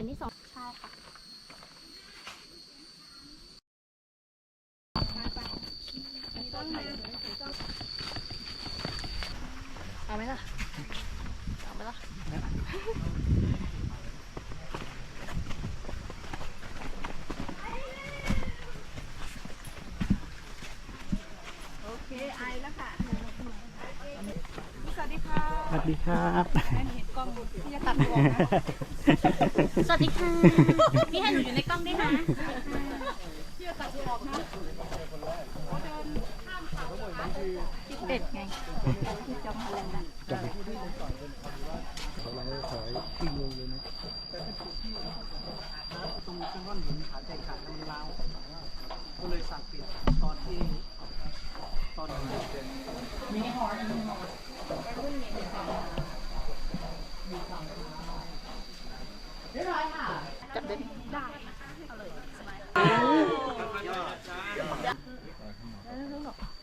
ข็มที่สองใช่ค่ะ เอาไหมล่ะ เอาไหมล่ะ โอเคไอแล้วค่ะ ดีครับสวัสดีครับไม่เห็นกล้องที่จะตัดตัวสวัสดีค่ะพี่ให้หนูอยู่ในกล้องได้ไหมะที่จะตัดตัวออกนะเดินข้ามเขาติดเป็ดไงที่จอมอะไรนะจอมเราขอยที่รวมเลยนะแต่ถ้าจุดที่ตรงจังหวัดหินขาใจขาดมันลาวก็เลยสั่งปิดตอนที่ตอนนี้มีหัวมีหัว 来来，等等。